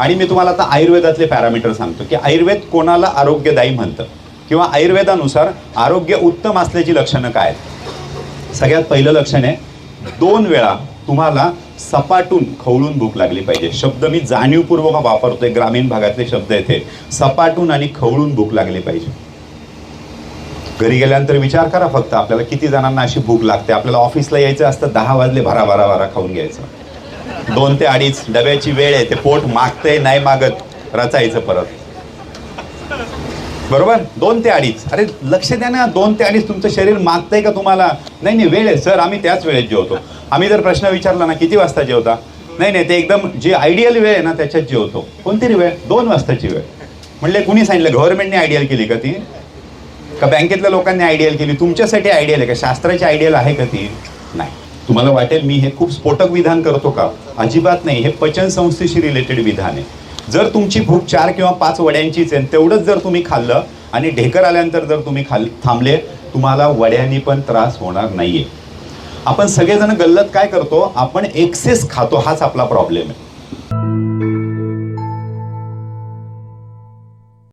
आणि मी तुम्हाला आता आयुर्वेदातले पॅरामीटर सांगतो की आयुर्वेद कोणाला आरोग्यदायी म्हणतं? किंवा आयुर्वेदानुसार आरोग्य उत्तम असल्याची लक्षणं काय आहेत? सगळ्यात पहिलं लक्षण आहे दोन वेळा तुम्हाला सपाटून खवळून भूक लागली पाहिजे. शब्द मी जाणीवपूर्वक वापरतोय ग्रामीण भागातले शब्द येथे सपाटून आणि खवळून भूक लागली पाहिजे. घरी गेल्यानंतर विचार करा फक्त आपल्याला किती जणांना अशी भूक लागते? आपल्याला ऑफिसला यायचं असतं दहा वाजले भरा भरा भरा खाऊन घ्यायचं. दोन ते अडीच डब्याची वेळ आहे ते पोट मागतंय नाही मागत रचायचं परत. बरोबर? दोन ते अडीच. अरे लक्ष द्या ना दोन ते अडीच तुमचं शरीर मागतंय का तुम्हाला? नाही नाही वेळ आहे सर आम्ही त्याच वेळेत जेवतो. आम्ही जर प्रश्न विचारला ना किती वाजता जेवता? नाही नाही ते एकदम जे आयडियल वेळ आहे ना त्याच्यात जेवतो. कोणती वेळ दोन वाजताची वेळ. म्हणले कुणी सांगितलं गव्हर्नमेंटने आयडियल केली का ती? का बँकेतल्या लोकांनी आयडियल केली? तुमच्यासाठी आयडियल आहे का? शास्त्राची आयडियल आहे का ती? नाही. तुम्हाला वाटेल मी हे खूप स्फोटक विधान करतो का? अजिबात नाही हे पचन संस्थेशी रिलेटेड विधान आहे. जर तुमची भूक चार किंवा पाच वड्यांचीच आहे तेवढंच जर तुम्ही खाल्लं आणि ढेकर आल्यानंतर जर तुम्ही खाल थांबले तुम्हाला वड्यांनी पण त्रास होणार नाहीये. आपण सगळेजण गल्लत काय करतो? आपण एक्सेस खातो हाच आपला प्रॉब्लेम आहे.